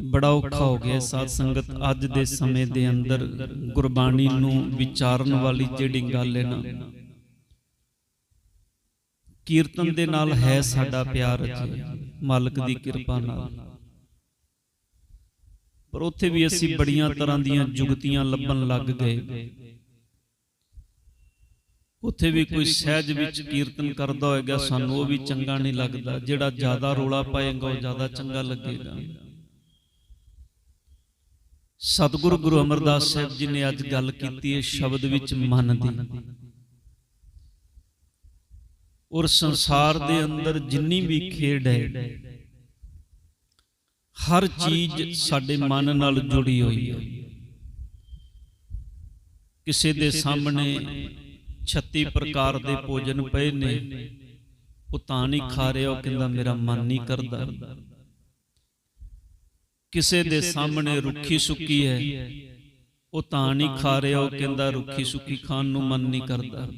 ਬੜਾ ਔਖਾ ਹੋ ਗਿਆ ਸਾਧ ਸੰਗਤ ਅੱਜ ਦੇ ਸਮੇਂ ਦੇ ਅੰਦਰ ਗੁਰਬਾਣੀ ਨੂੰ ਵਿਚਾਰਨ ਵਾਲੀ ਜਿਹੜੀ ਗੱਲ ਹੈ ਨਾ। ਕੀਰਤਨ ਦੇ ਨਾਲ ਹੈ ਸਾਡਾ ਪਿਆਰ ਅਜੇ, ਮਾਲਕ ਦੀ ਕਿਰਪਾ ਨਾਲ। ਪਰ ਉੱਥੇ ਵੀ ਅਸੀਂ ਬੜੀਆਂ ਤਰ੍ਹਾਂ ਦੀਆਂ ਜੁਗਤੀਆਂ ਲੱਭਣ ਲੱਗ ਗਏ। ਉੱਥੇ ਵੀ ਕੋਈ ਸਹਿਜ ਵਿੱਚ ਕੀਰਤਨ ਕਰਦਾ ਹੋਏਗਾ, ਸਾਨੂੰ ਉਹ ਵੀ ਚੰਗਾ ਨਹੀਂ ਲੱਗਦਾ। ਜਿਹੜਾ ਜ਼ਿਆਦਾ ਰੋਲਾ ਪਾਏਗਾ, ਉਹ ਜ਼ਿਆਦਾ ਚੰਗਾ ਲੱਗੇਗਾ। ਸਤਿਗੁਰੂ ਗੁਰੂ ਅਮਰਦਾਸ ਸਾਹਿਬ ਜੀ ਨੇ ਅੱਜ ਗੱਲ ਕੀਤੀ ਹੈ ਸ਼ਬਦ ਵਿੱਚ ਮਨ ਦੀ। ਔਰ ਸੰਸਾਰ ਦੇ ਅੰਦਰ ਜਿੰਨੀ ਵੀ ਖੇਡ ਹੈ ਹਰ ਚੀਜ਼ ਸਾਡੇ ਮਨ ਨਾਲ ਜੁੜੀ ਹੋਈ ਹੈ। ਕਿਸੇ ਦੇ ਸਾਹਮਣੇ 36 ਪ੍ਰਕਾਰ ਦੇ ਭੋਜਨ ਪਏ ਨੇ। ਉਹ ਤਾਂ ਨਹੀਂ ਖਾ ਰਿਹਾ ਉਹ ਕਹਿੰਦਾ ਮੇਰਾ ਮਨ ਨਹੀਂ ਕਰਦਾ। ਕਿਸੇ ਦੇ ਸਾਹਮਣੇ ਰੁੱਖੀ ਸੁੱਕੀ ਹੈ। ਉਹ ਤਾਂ ਨਹੀਂ ਖਾ ਰਿਹਾ ਉਹ ਕਹਿੰਦਾ ਰੁੱਖੀ ਸੁੱਕੀ ਖਾਣ ਨੂੰ ਮਨ ਨਹੀਂ ਕਰਦਾ।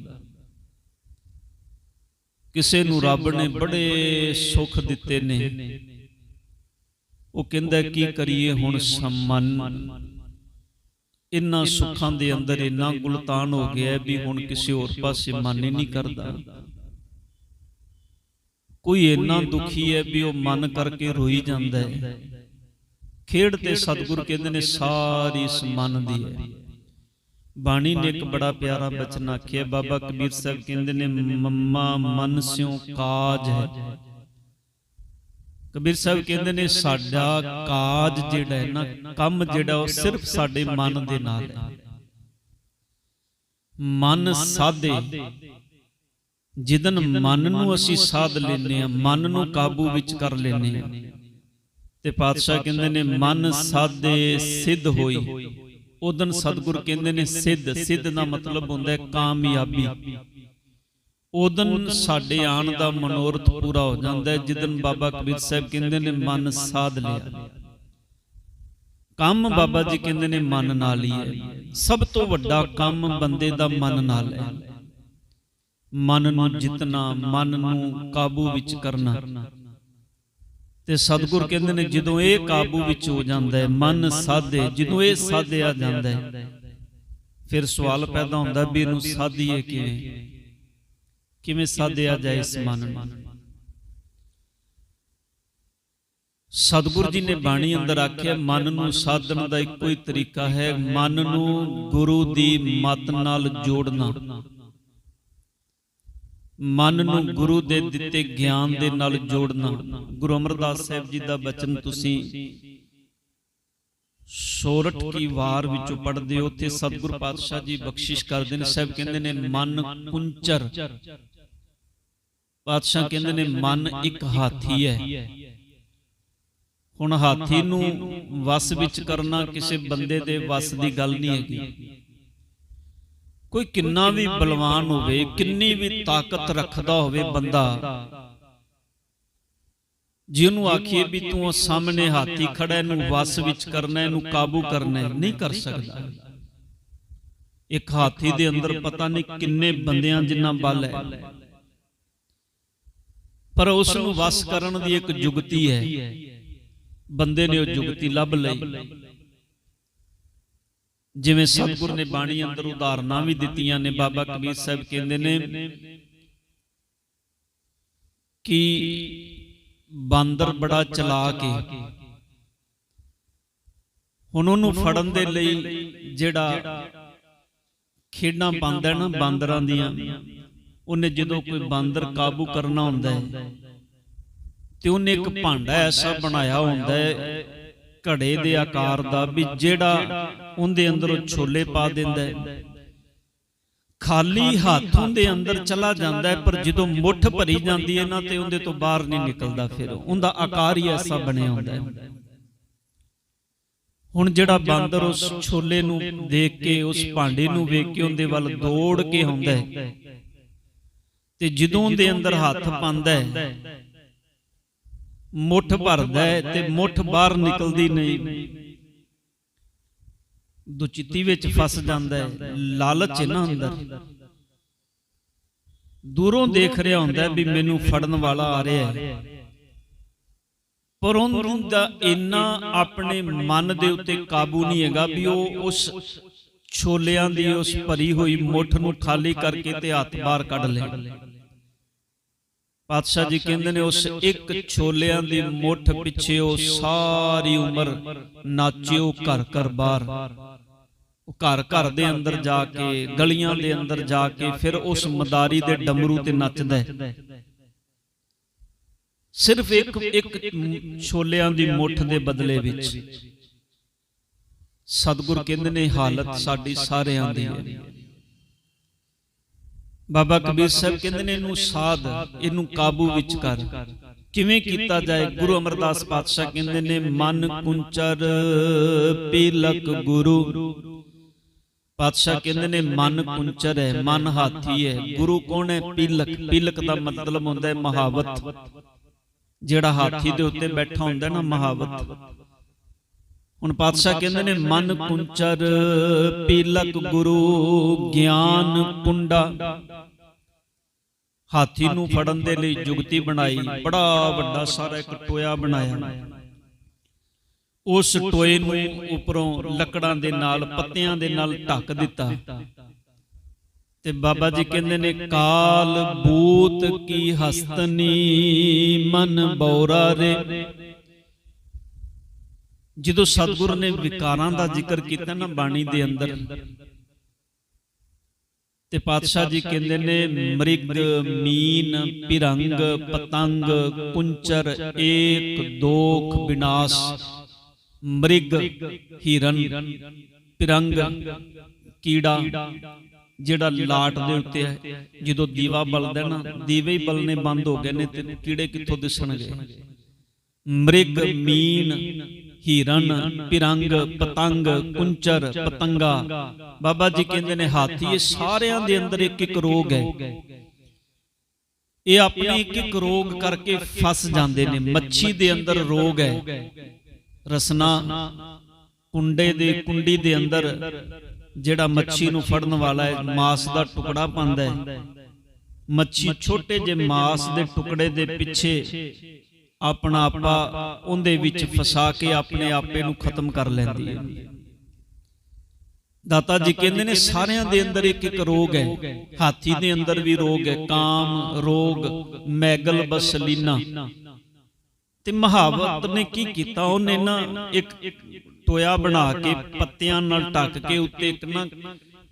ਕਿਸੇ ਨੂੰ ਰੱਬ ਨੇ ਬੜੇ ਸੁੱਖ ਦਿੱਤੇ ਨੇ। ਉਹ ਕਹਿੰਦਾ ਕੀ ਕਰੀਏ ਹੁਣ ਸਮਨ? ਇੰਨਾ ਸੁੱਖਾਂ ਦੇ ਅੰਦਰ ਇੰਨਾ ਗੁਲਤਾਨ ਹੋ ਗਿਆ ਵੀ ਹੁਣ ਕਿਸੇ ਹੋਰ ਪਾਸੇ ਮਨ ਹੀ ਨਹੀਂ ਕਰਦਾ। ਕੋਈ ਇੰਨਾ ਦੁਖੀ ਹੈ ਵੀ ਉਹ ਮਨ ਕਰਕੇ ਰੋਈ ਜਾਂਦਾ ਹੈ। ਖੇਡ ਤੇ ਸਤਿਗੁਰ ਕਹਿੰਦੇ ਨੇ ਸਾਰੀ ਇਸ ਮਨ ਦੀ ਹੈ। ਬਾਣੀ ਨੇ ਇੱਕ ਬੜਾ ਪਿਆਰਾ ਬਚਨ ਆਖਿਆ ਬਾਬਾ ਕਬੀਰ ਸਾਹਿਬ ਕਹਿੰਦੇ ਨੇ ਮੰਮਾ ਮਨ ਸਿਉ ਕਾਜ ਹੈ। ਕਬੀਰ ਸਾਹਿਬ ਕਹਿੰਦੇ ਨੇ ਸਾਡਾ ਕਾਜ ਜਿਹੜਾ ਹੈ ਨਾ ਕੰਮ ਜਿਹੜਾ ਉਹ ਸਿਰਫ ਸਾਡੇ ਮਨ ਦੇ ਨਾਲ ਹੈ। ਮਨ ਸਾਧੇ। ਜਿਦਨ ਮਨ ਨੂੰ ਅਸੀਂ ਸਾਧ ਲੈਨੇ ਆ ਮਨ ਨੂੰ ਕਾਬੂ ਵਿੱਚ ਕਰ ਲੈਨੇ ਆ ਤੇ ਪਾਤਸ਼ਾਹ ਕਹਿੰਦੇ ਨੇ ਮਨ ਸਾਧੇ ਸਿੱਧ ਹੋਈ। ਉਦਨ ਸਤਿਗੁਰ ਕਹਿੰਦੇ ਨੇ ਸਿੱਧ ਸਿੱਧ ਦਾ ਮਤਲਬ ਹੁੰਦਾ ਹੈ ਕਾਮਯਾਬੀ। ਉਦਨ ਸਾਡੇ ਆਣ ਦਾ ਮਨੋਰਥ ਪੂਰਾ ਹੋ ਜਾਂਦਾ ਹੈ। ਜਿਦਨ ਬਾਬਾ ਕਬੀਰ ਸਾਹਿਬ ਕਹਿੰਦੇ ਨੇ ਮਨ ਸਾਧ ਲਿਆ। ਕੰਮ ਬਾਬਾ ਜੀ ਕਹਿੰਦੇ ਨੇ ਮਨ ਨਾਲ ਹੀ ਹੈ। ਸਭ ਤੋਂ ਵੱਡਾ ਕੰਮ ਬੰਦੇ ਦਾ ਮਨ ਨਾਲ ਹੈ। ਮਨ ਨੂੰ ਜਿਤਨਾ ਮਨ ਨੂੰ ਕਾਬੂ ਵਿੱਚ ਕਰਨਾ। ਤੇ ਸਤਿਗੁਰ ਕਹਿੰਦੇ ਨੇ ਜਦੋਂ ਇਹ ਕਾਬੂ ਵਿੱਚ ਹੋ ਜਾਂਦਾ ਹੈ ਮਨ ਸਾਧੇ ਜਦੋਂ ਇਹ ਸਾਧਿਆ ਜਾਂਦਾ ਹੈ ਫਿਰ ਸਵਾਲ ਪੈਦਾ ਹੁੰਦਾ ਵੀ ਇਹਨੂੰ ਸਾਧੀਏ ਕਿਵੇਂ? ਕਿਵੇਂ? ਸਾਧਿਆ ਜਾਏ ਇਸ ਮਨ ਨੂੰ? ਸਤਿਗੁਰ ਜੀ ਨੇ ਬਾਣੀ ਅੰਦਰ ਆਖਿਆ ਮਨ ਨੂੰ ਸਾਧਨ ਦਾ ਇੱਕੋ ਹੀ ਤਰੀਕਾ ਹੈ ਮਨ ਨੂੰ ਗੁਰੂ ਦੀ ਮਤ ਨਾਲ ਜੋੜਨਾ। ਮਨ ਨੂੰ ਗੁਰੂ ਦੇ ਦਿੱਤੇ ਗਿਆਨ ਦੇ ਨਾਲ ਜੋੜਨਾ। ਗੁਰੂ ਅਮਰਦਾਸ ਸਾਹਿਬ ਜੀ ਦਾ ਬਚਨ ਤੁਸੀਂ ਸੋਰਠ ਕੀ ਵਾਰ ਵਿੱਚੋਂ ਪੜ੍ਹਦੇ ਹੋ? ਉੱਥੇ ਸਤਿਗੁਰ ਪਾਤਸ਼ਾਹ ਜੀ ਬਖਸ਼ਿਸ਼ ਕਰਦੇ ਨੇ। ਸਾਹਿਬ ਕਹਿੰਦੇ ਨੇ ਮਨ ਕੁੰਚਰ। ਪਾਤਸ਼ਾਹ ਕਹਿੰਦੇ ਨੇ ਮਨ ਇੱਕ ਹਾਥੀ ਹੈ। ਹੁਣ ਹਾਥੀ ਨੂੰ ਵਸ ਵਿੱਚ ਕਰਨਾ ਕਿਸੇ ਬੰਦੇ ਦੇ ਵਸ ਦੀ ਗੱਲ ਨਹੀਂ ਹੈਗੀ। ਕੋਈ ਕਿੰਨਾ ਵੀ ਬਲਵਾਨ ਹੋਵੇ, ਕਿੰਨੀ ਵੀ ਤਾਕਤ ਰੱਖਦਾ ਹੋਵੇ ਬੰਦਾ, ਜਿਹਨੂੰ ਆਖੀਏ ਵੀ ਤੂੰ ਸਾਹਮਣੇ ਹਾਥੀ ਖੜਾ, ਇਹਨੂੰ ਵਸ ਵਿੱਚ ਕਰਨਾ, ਇਹਨੂੰ ਕਾਬੂ ਕਰਨਾ, ਨਹੀਂ ਕਰ ਸਕਦਾ। ਇੱਕ ਹਾਥੀ ਦੇ ਅੰਦਰ ਪਤਾ ਨਹੀਂ ਕਿੰਨੇ ਬੰਦਿਆਂ ਜਿੰਨਾ ਬਲ ਹੈ। ਪਰ ਉਸ ਨੂੰ ਵਸ ਕਰਨ ਦੀ ਇੱਕ ਜੁਗਤੀ ਹੈ। ਬੰਦੇ ਨੇ ਉਹ ਜੁਗਤੀ ਲੱਭ ਲਈ। ਜਿਵੇਂ ਸਤਿਗੁਰ ਨੇ ਬਾਣੀ ਅੰਦਰ ਉਦਾਹਰਨਾਂ ਵੀ ਦਿੱਤੀਆਂ ਨੇ ਬਾਬਾ ਕਬੀਰ ਸਾਹਿਬ ਕਹਿੰਦੇ ਨੇ ਕਿ ਬਾਂਦਰ ਬੜਾ ਚਲਾਕ ਹੈ ਹੁਣ ਉਹਨੂੰ ਫੜਨ ਦੇ ਲਈ ਜਿਹੜਾ ਖੇਡਾਂ ਪਾਉਂਦਾ ਨਾ ਬਾਂਦਰਾਂ ਦੀਆਂ ਉਹਨੇ ਜਦੋਂ ਕੋਈ ਬਾਂਦਰ ਕਾਬੂ ਕਰਨਾ ਹੁੰਦਾ ਹੈ ਤੇ ਉਹਨੇ ਇੱਕ ਭਾਂਡਾ ਐਸਾ ਬਣਾਇਆ ਹੁੰਦਾ ਹੈ ਘੜੇ ਦੇ ਆਕਾਰ ਦਾ ਵੀ ਜਿਹੜਾ ਉਹਦੇ ਅੰਦਰ ਉਹ ਛੋਲੇ ਪਾ ਦਿੰਦਾ ਹੈ। ਖਾਲੀ ਹੱਥ ਉਹਦੇ ਅੰਦਰ ਚਲਾ ਜਾਂਦਾ ਹੈ ਪਰ ਜਦੋਂ ਮੁੱਠ ਭਰੀ ਜਾਂਦੀ ਹੈ ਨਾ ਤੇ ਉਹਦੇ ਤੋਂ ਬਾਹਰ ਨਹੀਂ ਨਿਕਲਦਾ ਫਿਰ। ਉਹਦਾ ਆਕਾਰ ਹੀ ਐਸਾ ਬਣਿਆ ਹੁੰਦਾ ਹੈ। ਹੁਣ ਜਿਹੜਾ ਬਾਂਦਰ ਉਸ ਛੋਲੇ ਨੂੰ ਦੇਖ ਕੇ ਉਸ ਭਾਂਡੇ ਨੂੰ ਵੇਖ ਕੇ ਉਹਦੇ ਵੱਲ ਦੌੜ ਕੇ ਆਉਂਦਾ ਹੈ। ਤੇ ਜਦੋਂ ਉਹਦੇ ਅੰਦਰ ਹੱਥ ਪਾਉਂਦਾ ਹੈ ਮੁੱਠ ਭਰਦਾ ਤੇ ਮੁੱਠ ਬਾਹਰ ਨਿਕਲਦੀ ਨਹੀਂ। ਦੁਚਿੱਤੀ ਵਿੱਚ ਫਸ ਜਾਂਦਾ ਹੈ। ਲਾਲਚ ਹੈ ਨਾ ਅੰਦਰ। ਦੂਰੋਂ ਦੇਖ ਰਿਹਾ ਹੁੰਦਾ ਵੀ ਮੈਨੂੰ ਫੜਨ ਵਾਲਾ ਆ ਰਿਹਾ ਹੈ। ਪਰ ਉਹਨੂੰ ਦਾ ਇੰਨਾ ਆਪਣੇ ਮਨ ਦੇ ਉੱਤੇ ਕਾਬੂ ਨਹੀਂ ਹੈਗਾ ਵੀ ਉਹ ਉਸ ਛੋਲਿਆਂ ਦੀ ਉਸ ਭਰੀ ਹੋਈ ਮੁੱਠ ਨੂੰ ਖਾਲੀ ਕਰਕੇ ਤੇ ਹੱਥ ਬਾਹਰ ਕੱਢ ਲੇ ਪਾਤਸ਼ਾਹ ਜੀ ਕਹਿੰਦੇ ਨੇ ਉਸ ਇੱਕ ਛੋਲਿਆਂ ਦੀ ਮੁੱਠ ਪਿੱਛੇ ਉਹ ਸਾਰੀ ਉਮਰ ਨਾਚਿਓ ਘਰ ਘਰ ਬਾਹਰ। ਉਹ ਘਰ ਘਰ ਦੇ ਅੰਦਰ ਜਾ ਕੇ ਗਲੀਆਂ ਦੇ ਅੰਦਰ ਜਾ ਕੇ ਫਿਰ ਉਸ ਮਦਾਰੀ ਦੇ ਡਮਰੂ ਤੇ ਨੱਚਦਾ ਹੈ। ਸਿਰਫ ਇੱਕ ਇੱਕ ਛੋਲਿਆਂ ਦੀ ਮੁੱਠ ਦੇ ਬਦਲੇ ਵਿੱਚ। ਸਤਿਗੁਰ ਕਹਿੰਦੇ ਨੇ ਹਾਲਤ ਸਾਡੀ ਸਾਰਿਆਂ ਦੀ ਹੈ। ਬਾਬਾ ਕਬੀਰ ਸਾਹਿਬ ਕਹਿੰਦੇ ਨੇ ਇਹਨੂੰ ਸਾਧ ਇਹਨੂੰ ਕਾਬੂ ਵਿੱਚ ਕਰ। ਕਿਵੇਂ ਕੀਤਾ ਜਾਏ? ਗੁਰੂ ਅਮਰਦਾਸ ਪਾਤਸ਼ਾਹ ਕਹਿੰਦੇ ਨੇ ਮਨ ਕੁੰਚਰ ਪੀਲਕ ਗੁਰੂ। ਪਾਤਸ਼ਾਹ ਕਹਿੰਦੇ ਨੇ ਮਨ ਕੁੰਚਰ ਹੈ ਮਨ ਹਾਥੀ ਹੈ। ਗੁਰੂ ਕੌਣ ਹੈ? ਪੀਲਕ ਪੀਲਕ ਦਾ ਮਤਲਬ ਹੁੰਦਾ ਹੈ ਮਹਾਵਤ। ਜਿਹੜਾ ਹਾਥੀ ਦੇ ਉੱਤੇ ਬੈਠਾ ਹੁੰਦਾ ਨਾ ਮਹਾਵਤ। ਹੁਣ ਪਾਤਸ਼ਾਹ ਕਹਿੰਦੇ ਨੇ ਮਨ ਕੁੰਚਰ ਪੀਲਕ ਗੁਰੂ ਗਿਆਨ ਕੁੰਡਾ। ਹਾਥੀ ਨੂੰ ਫੜਨ ਦੇ ਲਈ ਜੁਗਤੀ ਬਣਾਈ ਬੜਾ ਵੱਡਾ ਸਾਰਾ ਇੱਕ ਟੋਇਆ ਬਣਾਇਆ। ਉਸ ਟੋਏ ਨੂੰ ਉੱਪਰੋਂ ਲੱਕੜਾਂ ਦੇ ਨਾਲ ਪੱਤਿਆਂ ਦੇ ਨਾਲ ਢੱਕ ਦਿੱਤਾ। ਤੇ ਬਾਬਾ ਜੀ ਕਹਿੰਦੇ ਨੇ ਕਾਲ ਬੂਤ ਕੀ ਹਸਤਨੀ ਮਨ ਬੌਰਾ ਰੇ। ਜਦੋਂ ਸਤਿਗੁਰ ਨੇ ਵਿਕਾਰਾਂ ਦਾ ਜ਼ਿਕਰ ਕੀਤਾ ਨਾ ਬਾਣੀ ਦੇ ਅੰਦਰ ਤੇ ਪਾਤਸ਼ਾਹ ਜੀ ਕਹਿੰਦੇ ਨੇ ਮ੍ਰਿਗ ਮੀਨ ਪਿਰੰਗ ਪਤੰਗ ਕੁੰਚਰ ਏਕ ਦੋਖ ਵਿਨਾਸ਼ ਮ੍ਰਿਗ ਹਿਰਨ ਪਿਰੰਗ ਕੀੜਾ ਜਿਹੜਾ ਲਾਟ ਦੇ ਉੱਤੇ ਹੈ ਜਦੋਂ ਦੀਵਾ ਬਲਦਾ ਨਾ ਦੀਵੇ ਹੀ ਬਲਨੇ ਬੰਦ ਹੋ ਗਏ ਨੇ ਤੇ ਕੀੜੇ ਕਿੱਥੋਂ ਦਿਸਣਗੇ? ਮ੍ਰਿਗ ਮੀਨ ਹੀਰਨ ਪਿਰੰਗ ਪਤੰਗ ਕੁੰਚਰ ਪਤੰਗਾ। ਬਾਬਾ ਜੀ ਕਹਿੰਦੇ ਨੇ ਹਾਥੀ ਇਹ ਸਾਰਿਆਂ ਦੇ ਅੰਦਰ ਇੱਕ ਇੱਕ ਰੋਗ ਹੈ। ਇਹ ਆਪਣੀ ਇੱਕ ਇੱਕ ਰੋਗ ਕਰਕੇ ਫਸ ਜਾਂਦੇ ਨੇ ਮੱਛੀ ਦੇ ਅੰਦਰ ਰੋਗ ਹੈ। ਰਸਨਾ ਕੁੰਡੇ ਦੇ ਕੁੰਡੀ ਦੇ ਅੰਦਰ ਜਿਹੜਾ ਮੱਛੀ ਨੂੰ ਫੜਨ ਵਾਲਾ ਹੈ ਮਾਸ ਦਾ ਟੁਕੜਾ ਪਾਉਂਦਾ ਹੈ। ਮੱਛੀ ਛੋਟੇ ਜਿਹੇ ਮਾਸ ਦੇ ਟੁਕੜੇ ਦੇ ਪਿੱਛੇ ਆਪਣਾ ਆਪਾ ਉਹਦੇ ਵਿੱਚ ਫਸਾ ਕੇ ਆਪਣੇ ਆਪੇ ਨੂੰ ਖਤਮ ਕਰ ਲੈਂਦੀ ਹੈ। ਦਾਤਾ ਜੀ ਕਹਿੰਦੇ ਨੇ ਸਾਰਿਆਂ ਦੇ ਅੰਦਰ ਇੱਕ ਇੱਕ ਰੋਗ ਹੈ। ਹਾਥੀ ਦੇ ਅੰਦਰ ਵੀ ਰੋਗ ਹੈ। ਕਾਮ ਰੋਗ ਮੈਗਲ ਬਸਲੀਨਾ। ਤੇ ਮਹਾਵਤ ਨੇ ਕੀ ਕੀਤਾ? ਉਹਨੇ ਨਾ ਇੱਕ ਟੋਇਆ ਬਣਾ ਕੇ ਪੱਤਿਆਂ ਨਾਲ ਢੱਕ ਕੇ ਉੱਤੇ ਇੱਕ ਨਾ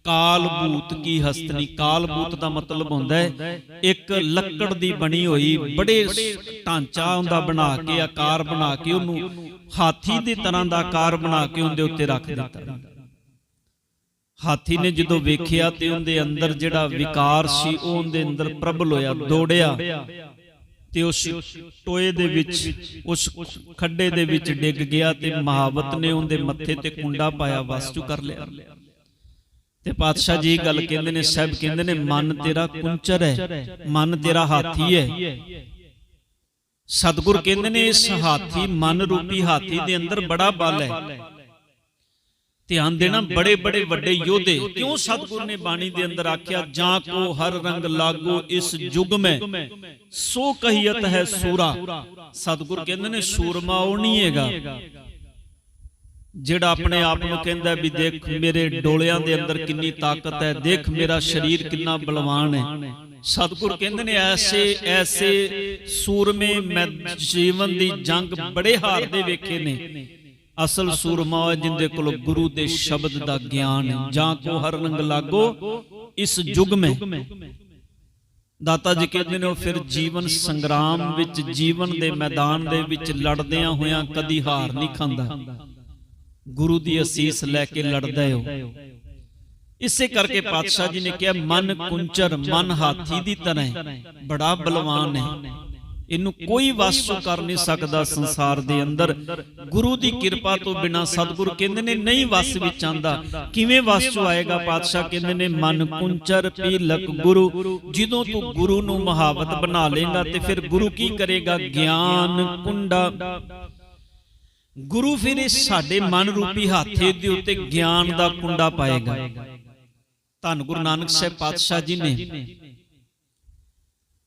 ਕਾਲ ਭੂਤ ਕੀ ਹਸਤਨੀ? ਕਾਲ ਭੂਤ ਦਾ ਮਤਲਬ ਹੁੰਦਾ ਹੈ, ਇੱਕ ਲੱਕੜ ਦੀ ਬਣੀ ਹੋਈ, ਬੜੇ ਢਾਂਚਾ ਹੁੰਦਾ ਬਣਾ ਕੇ, ਆਕਾਰ ਬਣਾ ਕੇ, ਉਹਨੂੰ ਹਾਥੀ ਦੀ ਤਰ੍ਹਾਂ ਦਾ ਆਕਾਰ ਬਣਾ ਕੇ ਉਹਦੇ ਉੱਤੇ ਰੱਖ ਦਿੱਤਾ। ਹਾਥੀ ਨੇ ਜਦੋਂ ਵੇਖਿਆ ਤੇ ਉਹਦੇ ਅੰਦਰ ਜਿਹੜਾ ਵਿਕਾਰ ਸੀ, ਉਹ ਉਹਦੇ ਅੰਦਰ ਪ੍ਰਬਲ ਹੋਇਆ, ਦੌੜਿਆ। ਤੇ ਉਸ ਟੋਏ ਦੇ ਵਿੱਚ, ਉਸ ਖੱਡੇ ਦੇ ਵਿੱਚ ਡਿੱਗ ਗਿਆ ਤੇ ਮਹਾਵਤ ਨੇ ਉਹਦੇ ਮੱਥੇ ਤੇ ਕੁੰਡਾ ਪਾਇਆ ਵਸ ਚੁ ਕਰ ਲਿਆ। ਤੇ ਪਾਤਸ਼ਾਹ ਜੀ ਗੱਲ ਕਹਿੰਦੇ ਨੇ, ਸਹਿਬ ਕਹਿੰਦੇ ਨੇ, ਮਨ ਤੇਰਾ ਕੁੰਚਰ ਹੈ, ਮਨ ਤੇਰਾ ਹਾਥੀ ਹੈ। ਸਤਿਗੁਰ ਕਹਿੰਦੇ ਨੇ, ਇਸ ਹਾਥੀ, ਮਨ ਰੂਪੀ ਹਾਥੀ ਦੇ ਅੰਦਰ ਬੜਾ ਬਲ ਹੈ। ਧਿਆਨ ਦੇਣਾ, ਬੜੇ ਬੜੇ ਵੱਡੇ ਯੋਧੇ, ਕਿਉਂ ਸਤਿਗੁਰ ਨੇ ਬਾਣੀ ਦੇ ਅੰਦਰ ਆਖਿਆ, ਜਾਂ ਕੋ ਹਰ ਰੰਗ ਲਾਗੋ ਇਸ ਯੁਗ ਮੈਂ, ਸੋ ਕਹੀਤ ਹੈ ਸੂਰਾ। ਸਤਿਗੁਰ ਕਹਿੰਦੇ ਨੇ, ਸੂਰਮਾ ਉਹ ਨਹੀਂ ਹੈਗਾ। ਜਿਹੜਾ ਆਪਣੇ ਆਪ ਨੂੰ ਕਹਿੰਦਾ ਵੀ ਦੇਖ ਮੇਰੇ ਡੋਲਿਆਂ ਦੇ ਅੰਦਰ ਕਿੰਨੀ ਤਾਕਤ ਹੈ ਦੇਖ ਮੇਰਾ ਸਰੀਰ ਕਿੰਨਾ ਬਲਵਾਨ ਹੈ। ਸਤਿਗੁਰ ਕਹਿੰਦੇ ਨੇ ਐਸੇ ਐਸੇ ਸੂਰਮੇ ਮੈਂ ਜੀਵਨ ਦੀ ਜੰਗ ਬੜੇ ਹਾਰਦੇ ਵੇਖੇ ਨੇ। ਅਸਲ ਸੂਰਮਾ ਹੈ ਜਿੰਦੇ ਕੋਲ ਗੁਰੂ ਦੇ ਸ਼ਬਦ ਦਾ ਗਿਆਨ ਜਾਂ ਕੋ ਹਰ ਰੰਗ ਲਾਗੋ ਇਸ ਯੁਗ ਮੈਂ। ਦਾਤਾ ਜੀ ਕਹਿੰਦੇ ਨੇ ਉਹ ਫਿਰ ਜੀਵਨ ਸੰਗਰਾਮ ਵਿੱਚ ਜੀਵਨ ਦੇ ਮੈਦਾਨ ਦੇ ਵਿੱਚ ਲੜਦਿਆਂ ਹੋਇਆਂ ਕਦੀ ਹਾਰ ਨਹੀਂ ਖਾਂਦਾ। ਗੁਰੂ ਦੀ ਅਸੀਸ ਲੈ ਕੇ ਲੜਦਾ ਹੋ ਇਸੇ ਕਰਕੇ ਪਾਤਸ਼ਾਹ ਜੀ ਨੇ ਕਿਹਾ ਮਨ ਕੁੰਚਰ ਮਨ ਹਾਥੀ ਦੀ ਤਰ੍ਹਾਂ ਹੈ ਬੜਾ ਬਲਵਾਨ ਹੈ ਇਹਨੂੰ ਕੋਈ ਵਸ ਕਰ ਨਹੀਂ ਸਕਦਾ ਸੰਸਾਰ ਦੇ ਅੰਦਰ। ਗੁਰੂ ਦੀ ਕਿਰਪਾ ਤੋਂ ਬਿਨਾ ਸਤਿਗੁਰੂ ਕਹਿੰਦੇ ਨੇ ਨਹੀਂ ਵਸ ਵਿੱਚ ਆਂਦਾ ਕਿਵੇਂ ਵਸ ਚੋਂ ਆਏਗਾ ਪਾਤਸ਼ਾਹ? ਕਹਿੰਦੇ ਨੇ ਮਨ ਕੁੰਚਰ ਪੀਲਕ ਗੁਰੂ। ਜਦੋਂ ਤੂੰ ਗੁਰੂ ਨੂੰ ਮਹਾਵਤ ਬਣਾ ਲੇਗਾ ਤੇ ਫਿਰ ਗੁਰੂ ਕੀ ਕਰੇਗਾ? ਗਿਆਨ ਕੁੰਡਾ। ਗੁਰੂ ਫਿਰ ਇਸ ਸਾਡੇ ਮਨ ਰੂਪੀ ਹਾਥੇ ਦੇ ਉੱਤੇ ਗਿਆਨ ਦਾ ਕੁੰਡਾ ਪਾਏਗਾ। ਧੰਨ ਗੁਰੂ ਨਾਨਕ ਸਾਹਿਬ ਪਾਤਸ਼ਾਹ ਜੀ ਨੇ।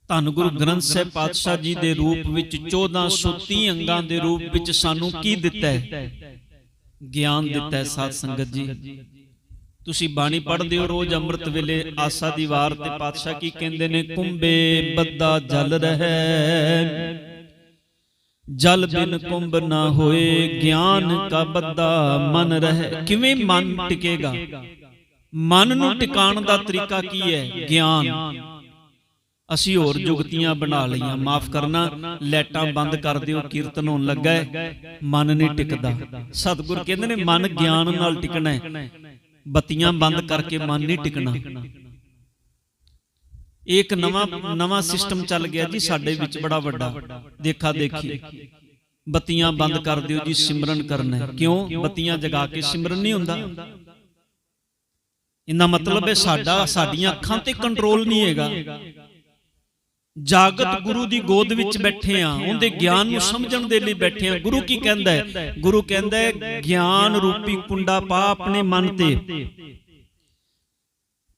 ਧੰਨ ਗੁਰੂ ਗ੍ਰੰਥ ਸਾਹਿਬ ਪਾਤਸ਼ਾਹ ਜੀ ਦੇ ਰੂਪ ਵਿੱਚ 1430 ਅੰਗਾਂ ਦੇ ਰੂਪ ਵਿੱਚ ਸਾਨੂੰ ਕੀ ਦਿੱਤਾ ਹੈ? ਗਿਆਨ ਦਿੱਤਾ ਹੈ ਸਾਧ ਸੰਗਤ ਜੀ। ਤੁਸੀਂ ਬਾਣੀ ਪੜ੍ਹਦੇ ਹੋ ਰੋਜ਼ ਅੰਮ੍ਰਿਤ ਵੇਲੇ ਆਸਾ ਦੀ ਵਾਰ ਤੇ ਪਾਤਸ਼ਾਹ ਕੀ ਕਹਿੰਦੇ ਨੇ ਕੁੰਭੇ ਬੱਦਾ ਜਲ ਰਹਿ ਜਲ ਬਿਨ ਕੁੰਭ ਨਾ ਹੋਏ ਗਿਆਨ ਕਾ ਬੱਦਾ ਮਨ ਰਹਿ? ਕਿਵੇਂ ਮਨ ਟਿਕੇਗਾ? ਮਨ ਨੂੰ ਟਿਕਾਣ ਦਾ ਤਰੀਕਾ ਕੀ ਹੈ? ਗਿਆਨ। ਅਸੀਂ ਹੋਰ ਜੁਗਤੀਆਂ ਬਣਾ ਲਈਆਂ। ਮਾਫ ਕਰਨਾ ਲੈਟਾਂ ਬੰਦ ਕਰ ਦਿਓ ਕੀਰਤਨ ਹੋਣ ਲੱਗਾ ਹੈ। ਮਨ ਨਹੀਂ ਟਿਕਦਾ। ਸਤਿਗੁਰ ਕਹਿੰਦੇ ਨੇ ਮਨ ਗਿਆਨ ਨਾਲ ਟਿਕਣਾ ਹੈ। ਬੱਤੀਆਂ ਬੰਦ ਕਰਕੇ ਮਨ ਨਹੀਂ ਟਿਕਣਾ। ਇੱਕ ਨਵਾਂ ਨਵਾਂ ਸਿਸਟਮ ਚੱਲ ਗਿਆ ਜੀ ਸਾਡੇ ਵਿੱਚ ਬੜਾ ਵੱਡਾ। ਦੇਖਾ ਦੇਖੀ। ਬੱਤੀਆਂ ਬੰਦ ਕਰ ਦਿਓ ਜੀ ਸਿਮਰਨ ਕਰਨਾ। ਹੈ ਕਿਉਂ? ਬੱਤੀਆਂ ਜਗਾ ਕੇ ਸਿਮਰਨ ਨਹੀਂ ਹੁੰਦਾ। ਇਹਦਾ ਮਤਲਬ ਹੈ ਸਾਡਾ ਸਾਡੀਆਂ ਅੱਖਾਂ ਤੇ ਕੰਟਰੋਲ ਨਹੀਂ ਹੈਗਾ। ਜਾਗਤ ਗੁਰੂ ਦੀ ਗੋਦ ਵਿੱਚ ਬੈਠੇ ਆ ਉਹਦੇ ਗਿਆਨ ਨੂੰ ਸਮਝਣ ਦੇ ਲਈ ਬੈਠੇ ਆ ਗੁਰੂ ਕੀ ਕਹਿੰਦਾ ਹੈ? ਗੁਰੂ ਕਹਿੰਦਾ ਹੈ ਗਿਆਨ ਰੂਪੀ ਕੁੰਡਾ ਪਾ ਆਪਣੇ ਮਨ ਤੇ।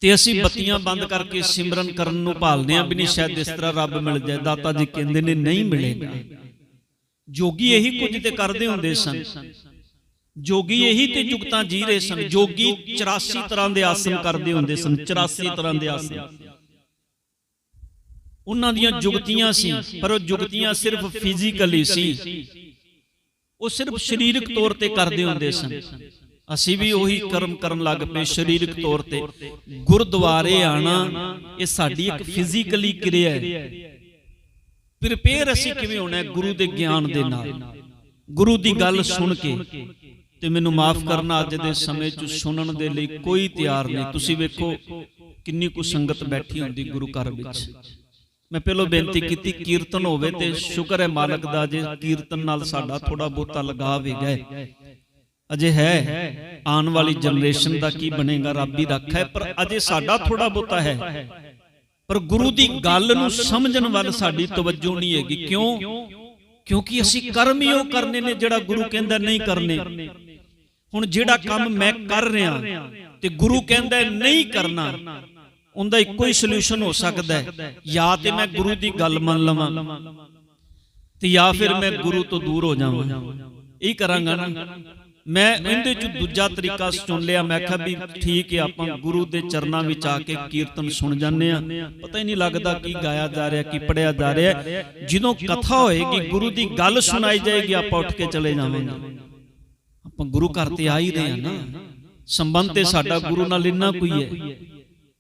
ਤੇ ਅਸੀਂ ਬੱਤੀਆਂ ਬੰਦ ਕਰਕੇ ਸਿਮਰਨ ਕਰਨ ਨੂੰ ਭਾਲਦੇ ਆ ਵੀ ਨਹੀਂ ਸ਼ਾਇਦ ਇਸ ਤਰ੍ਹਾਂ ਰੱਬ ਮਿਲ ਜਾਏ ਦਾਤਾ ਜੀ ਕਹਿੰਦੇ ਨੇ ਨਹੀਂ ਮਿਲੇਗਾ। ਜੋਗੀ ਇਹੀ ਕੁਝ ਤੇ ਕਰਦੇ ਹੁੰਦੇ ਸਨ। ਜੋਗੀ ਇਹੀ ਤੇ ਜੁਗਤਾਂ ਜੀ ਰਹੇ ਸਨ। ਜੋਗੀ 84 ਤਰ੍ਹਾਂ ਦੇ ਆਸਨ ਕਰਦੇ ਹੁੰਦੇ ਸਨ। 84 ਤਰ੍ਹਾਂ ਦੇ ਆਸਨ। ਉਹਨਾਂ ਦੀਆਂ ਜੁਗਤੀਆਂ ਸੀ ਪਰ ਉਹ ਜੁਗਤੀਆਂ ਸਿਰਫ ਫਿਜ਼ੀਕਲੀ ਸੀ। ਉਹ ਸਿਰਫ ਸਰੀਰਕ ਤੌਰ ਤੇ ਕਰਦੇ ਹੁੰਦੇ ਸਨ। ਅਸੀਂ ਵੀ ਉਹੀ ਕਰਮ ਕਰਨ ਲੱਗ ਪਏ ਸਰੀਰਕ ਤੌਰ ਤੇ। ਗੁਰਦੁਆਰੇ ਆਣਾ ਇਹ ਸਾਡੀ ਇੱਕ ਫਿਜ਼ੀਕਲੀ ਕਿਰਿਆ ਹੈ। ਪ੍ਰਿਪੇਅਰ ਅਸੀਂ ਕਿਵੇਂ ਹੋਣਾ ਹੈ ਗੁਰੂ ਦੇ ਗਿਆਨ ਦੇ ਨਾਲ? ਗੁਰੂ ਦੀ ਗੱਲ ਸੁਣ ਕੇ। ਤੇ ਮੈਨੂੰ ਮਾਫ ਕਰਨਾ ਅੱਜ ਦੇ ਸਮੇਂ 'ਚ ਸੁਣਨ ਦੇ ਲਈ ਕੋਈ ਤਿਆਰ ਨਹੀਂ। ਤੁਸੀਂ ਵੇਖੋ ਕਿੰਨੀ ਕੁ ਸੰਗਤ ਬੈਠੀ ਹੁੰਦੀ ਗੁਰੂ ਘਰ ਵਿੱਚ। ਮੈਂ ਪਹਿਲਾਂ ਬੇਨਤੀ ਕੀਤੀ ਕੀਰਤਨ ਹੋਵੇ ਤੇ ਸ਼ੁਕਰ ਹੈ ਮਾਲਕ ਦਾ ਜੇ ਕੀਰਤਨ ਨਾਲ ਸਾਡਾ ਥੋੜਾ ਬੋਤਾ ਲਗਾਵ ਹੈਗਾ ਹੈ। ਅਜੇ ਹੈ। ਆਉਣ ਵਾਲੀ ਜਨਰੇਸ਼ਨ ਦਾ ਕੀ ਬਣੇਗਾ ਰੱਬ ਹੀ। ਰੱਖਾ ਹੈ। ਪਰ ਅਜੇ ਸਾਡਾ ਥੋੜਾ ਬੋਤਾ ਹੈ। ਪਰ ਗੁਰੂ ਦੀ ਗੱਲ ਨੂੰ ਸਮਝਣ ਵੱਲ ਸਾਡੀ ਤਵੱਜੋ ਨਹੀਂ ਹੈਗੀ। ਕਿਉਂ? ਕਿਉਂਕਿ ਅਸੀਂ ਕਰਮ ਹੀ ਉਹ ਕਰਨੇ ਨੇ ਜਿਹੜਾ ਗੁਰੂ ਕਹਿੰਦਾ ਨਹੀਂ ਕਰਨੇ। ਹੁਣ ਜਿਹੜਾ ਕੰਮ ਮੈਂ ਕਰ ਰਿਹਾ ਤੇ ਗੁਰੂ ਕਹਿੰਦਾ ਨਹੀਂ ਕਰਨਾ ਉਹਦਾ ਇੱਕੋ ਹੀ ਸੋਲੂਸ਼ਨ ਹੋ ਸਕਦਾ ਹੈ। ਜਾਂ ਤੇ ਮੈਂ ਗੁਰੂ ਦੀ ਗੱਲ ਮੰਨ ਲਵਾਂ ਤੇ ਜਾਂ ਫਿਰ ਮੈਂ ਗੁਰੂ ਤੋਂ ਦੂਰ ਹੋ ਜਾਵਾਂ। ਇਹ ਕਰਾਂਗਾ ਨਾ। ਮੈਂ ਇਹਦੇ ਚ ਦੂਜਾ ਤਰੀਕਾ ਚੁਣ ਲਿਆ। ਮੈਂ ਕਿਹਾ ਵੀ ਠੀਕ ਹੈ ਆਪਾਂ ਗੁਰੂ ਦੇ ਚਰਨਾਂ ਵਿੱਚ ਆ ਕੇ ਕੀਰਤਨ ਸੁਣ ਜਾਂਦੇ ਆ। ਪਤਾ ਹੀ ਨਹੀਂ ਲੱਗਦਾ ਕੀ ਗਾਇਆ ਜਾ ਰਿਹਾ ਕੀ ਪੜਿਆ ਜਾ ਰਿਹਾ। ਜਦੋਂ ਕਥਾ ਹੋਏਗੀ ਗੁਰੂ ਦੀ ਗੱਲ ਸੁਣਾਈ ਜਾਏਗੀ ਆਪਾਂ ਉੱਠ ਕੇ ਚਲੇ ਜਾਵਾਂਗੇ। ਆਪਾਂ ਗੁਰੂ ਘਰ ਤੇ ਆ ਹੀ ਰਹੇ ਆ ਨਾ। ਸੰਬੰਧ ਤੇ ਸਾਡਾ ਗੁਰੂ ਨਾਲ ਇੰਨਾ ਕੋਈ ਹੈ।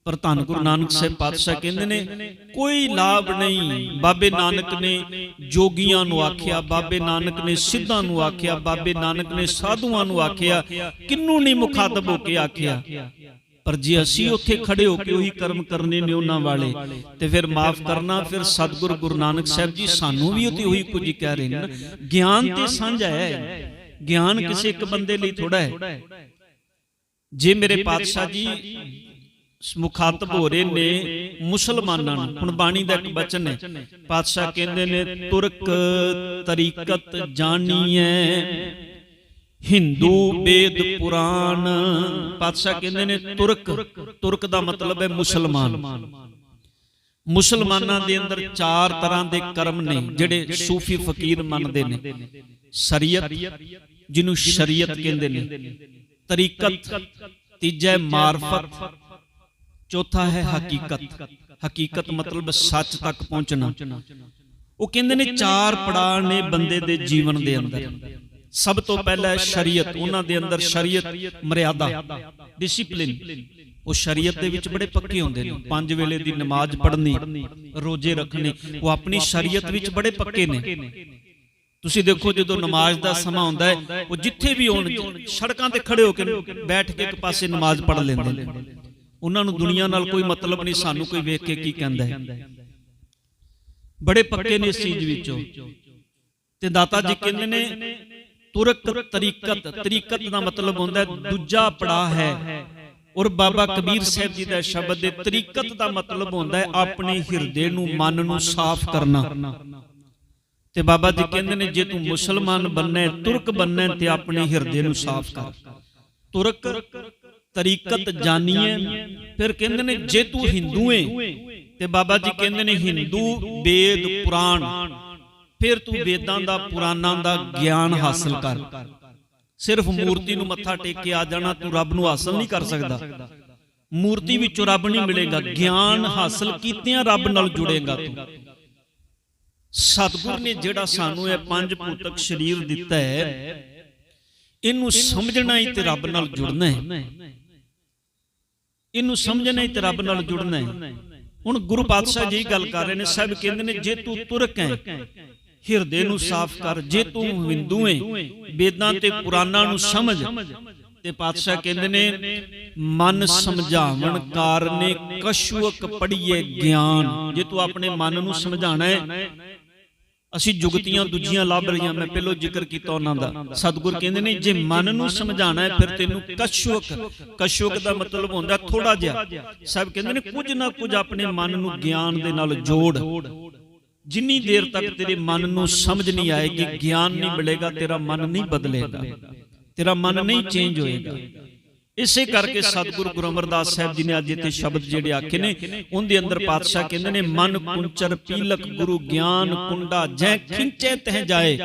ਪਰ ਧੰਨ ਗੁਰੂ ਨਾਨਕ ਸਾਹਿਬ ਪਾਤਸ਼ਾਹ ਕਹਿੰਦੇ ਨੇ ਕੋਈ ਲਾਭ ਨਹੀਂ ਬਾਬੇ ਨਾਨਕ ਨੇ ਜੋਗੀਆਂ ਨੂੰ ਆਖਿਆ ਬਾਬੇ ਨਾਨਕ ਨੇ ਸਿੱਧਾਂ ਨੂੰ ਆਖਿਆ ਬਾਬੇ ਨਾਨਕ ਨੇ ਸਾਧੂਆਂ ਨੂੰ ਆਖਿਆ ਕਿੰਨੂੰ ਨਹੀਂ ਮੁਖਾਤਬ ਹੋ ਕੇ ਆਖਿਆ? ਪਰ ਜੇ ਅਸੀਂ ਉੱਥੇ ਖੜੇ ਹੋ ਕੇ ਉਹੀ ਕਰਮ ਕਰਨੇ ਨੇ ਉਹਨਾਂ ਵਾਲੇ ਤੇ ਫਿਰ ਮਾਫ ਕਰਨਾ ਫਿਰ ਸਤਿਗੁਰ ਗੁਰੂ ਨਾਨਕ ਸਾਹਿਬ ਜੀ ਸਾਨੂੰ ਵੀ ਉੱਥੇ ਉਹੀ ਕੁਝ ਕਹਿ ਰਹੇ ਨੇ। ਗਿਆਨ ਤੇ ਸਾਂਝਾ ਹੈ। ਗਿਆਨ ਕਿਸੇ ਇੱਕ ਬੰਦੇ ਲਈ ਥੋੜਾ ਹੈ ਜੇ ਮੇਰੇ ਪਾਤਸ਼ਾਹ ਜੀ ਮੁਖਾਤਬ ਹੋ ਰਹੇ ਨੇ ਮੁਸਲਮਾਨਾਂ ਨੂੰ। ਹੁਣ ਬਾਣੀ ਦਾ ਇੱਕ ਬਚਨ ਹੈ। ਪਾਤਸ਼ਾਹ ਕਹਿੰਦੇ ਨੇ ਤੁਰਕ ਤਰੀਕਤ ਜਾਣੀਐ। ਹਿੰਦੂ ਵੇਦ ਪੁਰਾਣ। ਪਾਤਸ਼ਾਹ ਕਹਿੰਦੇ ਨੇ ਤੁਰਕ ਤੁਰਕ ਦਾ ਮਤਲਬ ਹੈ ਮੁਸਲਮਾਨ। ਮੁਸਲਮਾਨਾਂ। ਦੇ ਅੰਦਰ ਚਾਰ ਤਰ੍ਹਾਂ ਦੇ ਕਰਮ ਨੇ ਜਿਹੜੇ ਸੂਫੀ ਫਕੀਰ ਮੰਨਦੇ ਨੇ। ਸ਼ਰੀਅਤ ਜਿਹਨੂੰ ਸ਼ਰੀਅਤ ਕਹਿੰਦੇ ਨੇ। ਤਰੀਕਤ ਤੀਜਾ ਮਾਰਫਤ। ਚੌਥਾ ਹੈ ਹਕੀਕਤ। ਹਕੀਕਤ। ਮਤਲਬ ਸੱਚ ਤੱਕ ਪਹੁੰਚਣਾ। ਉਹ ਕਹਿੰਦੇ ਨੇ ਚਾਰ ਪੜਾਅ ਨੇ ਬੰਦੇ ਦੇ ਜੀਵਨ ਦੇ ਅੰਦਰ। ਸਭ ਤੋਂ ਪਹਿਲਾ ਸ਼ਰੀਅਤ। ਉਹਨਾਂ ਦੇ ਅੰਦਰ ਸ਼ਰੀਅਤ ਮਰਿਆਦਾ। ਡਿਸਪਲਿਨ ਉਹ ਸ਼ਰੀਅਤ ਦੇ ਵਿੱਚ ਬੜੇ ਪੱਕੇ ਹੁੰਦੇ ਨੇ। ਪੰਜ ਵੇਲੇ ਦੀ ਨਮਾਜ਼ ਪੜ੍ਹਨੀ ਰੋਜ਼ੇ ਰੱਖਣੇ ਉਹ ਆਪਣੀ ਸ਼ਰੀਅਤ ਵਿੱਚ ਬੜੇ ਪੱਕੇ ਨੇ। ਤੁਸੀਂ ਦੇਖੋ ਜਦੋਂ ਨਮਾਜ਼ ਦਾ ਸਮਾਂ ਹੁੰਦਾ ਹੈ ਉਹ ਜਿੱਥੇ ਵੀ ਹੋਣ ਸੜਕਾਂ ਤੇ ਖੜੇ ਹੋ ਕੇ ਬੈਠ ਕੇ ਇੱਕ ਪਾਸੇ ਨਮਾਜ਼ ਪੜ੍ਹ ਲੈਂਦੇ ਨੇ। ਉਹਨਾਂ ਨੂੰ ਦੁਨੀਆ ਨਾਲ ਕੋਈ ਮਤਲਬ ਨਹੀਂ ਸਾਨੂੰ ਕੋਈ ਵੇਖ ਕੇ ਕੀ ਕਹਿੰਦਾ ਹੈ। ਬੜੇ ਪੱਕੇ ਨੇ ਇਸ ਚੀਜ਼ ਵਿੱਚੋਂ। ਤੇ ਦਾਤਾ ਜੀ ਕਹਿੰਦੇ ਨੇ ਤੁਰਕ ਤਰੀਕਤ ਤਰੀਕਤ ਦਾ ਮਤਲਬ ਹੁੰਦਾ ਹੈ ਦੂਜਾ ਪੜਾ ਹੈ। ਔਰ ਬਾਬਾ ਕਬੀਰ ਸਾਹਿਬ ਜੀ ਦਾ ਸ਼ਬਦ ਦੇ ਤਰੀਕਤ ਦਾ ਮਤਲਬ ਹੁੰਦਾ ਹੈ ਆਪਣੇ ਹਿਰਦੇ ਨੂੰ ਮਨ ਨੂੰ ਸਾਫ਼ ਕਰਨਾ। ਤੇ ਬਾਬਾ ਜੀ ਕਹਿੰਦੇ ਨੇ ਜੇ ਤੂੰ ਮੁਸਲਮਾਨ ਬੰਨੇ ਤੁਰਕ ਬੰਨੇ ਤੇ ਆਪਣੇ ਹਿਰਦੇ ਨੂੰ ਸਾਫ਼ ਕਰ। ਤੁਰਕ ਤਰੀਕਤ ਜਾਣੀਏ ਫਿਰ ਕਹਿੰਦੇ ਨੇ ਜੇ ਤੂੰ ਹਿੰਦੂ ਏ ਤੇ ਬਾਬਾ ਜੀ ਕਹਿੰਦੇ ਨੇ ਹਿੰਦੂ ਵੇਦ ਪੁਰਾਣ। ਫਿਰ ਤੂੰ ਵੇਦਾਂ ਦਾ ਪੁਰਾਣਾਂ ਦਾ ਗਿਆਨ ਹਾਸਲ ਕਰ। ਸਿਰਫ ਮੂਰਤੀ ਨੂੰ ਮੱਥਾ ਟੇਕ ਕੇ ਆ ਜਾਣਾ ਤੂੰ ਰੱਬ ਨੂੰ ਹਾਸਲ ਨਹੀਂ ਕਰ ਸਕਦਾ। ਮੂਰਤੀ ਵਿੱਚੋਂ ਰੱਬ ਨਹੀਂ ਮਿਲੇਗਾ ਗਿਆਨ ਹਾਸਲ ਕੀਤਿਆਂ ਰੱਬ ਨਾਲ ਜੁੜੇਗਾ ਤੂੰ। ਸਤਿਗੁਰ ਨੇ ਜਿਹੜਾ ਸਾਨੂੰ ਇਹ ਪੰਜ ਭੂਤਕ ਸਰੀਰ ਦਿੱਤਾ ਹੈ ਇਹਨੂੰ ਸਮਝਣਾ ਹੀ ਤੇ ਰੱਬ ਨਾਲ ਜੁੜਨਾ ਹੈ। ਇਹਨੂੰ ਸਮਝਣਾ ਹੀ ਤੇ ਰੱਬ ਨਾਲ ਜੁੜਨਾ ਹੈ। ਹੁਣ ਗੁਰੂ ਪਾਤਸ਼ਾਹ ਜੀ ਗੱਲ ਕਰ ਰਹੇ ਨੇ, ਸਭ ਕਹਿੰਦੇ ਨੇ, ਜੇ ਤੂੰ ਤੁਰਕ ਹੈ, ਹਿਰਦੇ ਨੂੰ ਸਾਫ਼ ਕਰ, ਜੇ ਤੂੰ ਹਿੰਦੂ ਹੈ, ਵੇਦਾਂ ਤੇ ਪੁਰਾਣਾਂ ਨੂੰ ਸਮਝ। ਤੇ ਪਾਤਸ਼ਾਹ ਕਹਿੰਦੇ ਨੇ, ਮਨ ਸਮਝਾਵਣ ਕਾਰਨੇ ਕਸ਼ੂਕ ਪੜੀਏ ਗਿਆਨ। ਜੇ ਤੂੰ ਆਪਣੇ ਮਨ ਨੂੰ ਸਮਝਾਣਾ ਹੈ ਅਸੀਂ ਜੁਗਤੀਆਂ ਦੂਜੀਆਂ ਲੱਭ ਰਹੀਆਂ ਮੈਂ ਪਹਿਲਾਂ ਜ਼ਿਕਰ ਕੀਤਾ ਉਹਨਾਂ ਦਾ। ਸਤਿਗੁਰ ਕਹਿੰਦੇ ਨੇ ਜੇ ਮਨ ਨੂੰ ਸਮਝਾਣਾ ਹੈ ਫਿਰ ਤੈਨੂੰ ਕਸ਼ੂਕ ਕਸ਼ੂਕ ਦਾ ਮਤਲਬ ਹੁੰਦਾ ਥੋੜਾ ਜਿਹਾ। ਸਭ ਕਹਿੰਦੇ ਨੇ ਕੁਝ ਨਾ ਕੁਝ ਆਪਣੇ ਮਨ ਨੂੰ ਗਿਆਨ ਦੇ ਨਾਲ ਜੋੜ। ਜਿੰਨੀ ਦੇਰ ਤੱਕ ਤੇਰੇ ਮਨ ਨੂੰ ਸਮਝ ਨਹੀਂ ਆਏਗੀ ਗਿਆਨ ਨਹੀਂ ਮਿਲੇਗਾ ਤੇਰਾ ਮਨ ਨਹੀਂ ਬਦਲੇਗਾ। ਤੇਰਾ ਮਨ ਨਹੀਂ ਚੇਂਜ ਹੋਏਗਾ। ਇਸੇ ਕਰਕੇ ਸਤਿਗੁਰੂ ਗੁਰੂ ਅਮਰਦਾਸ ਸਾਹਿਬ ਜੀ ਨੇ ਅੱਜ ਇੱਥੇ ਸ਼ਬਦ ਜਿਹੜੇ ਆਖੇ ਨੇ ਉਹਦੇ ਅੰਦਰ ਪਾਤਸ਼ਾਹ ਕਹਿੰਦੇ ਨੇ ਮਨ ਕੁੰਚਰ ਪੀਲਕ ਗੁਰੂ ਗਿਆਨ ਕੁੰਡਾ ਜੈ ਖਿੰਚੇ ਤਹ ਜਾਏ।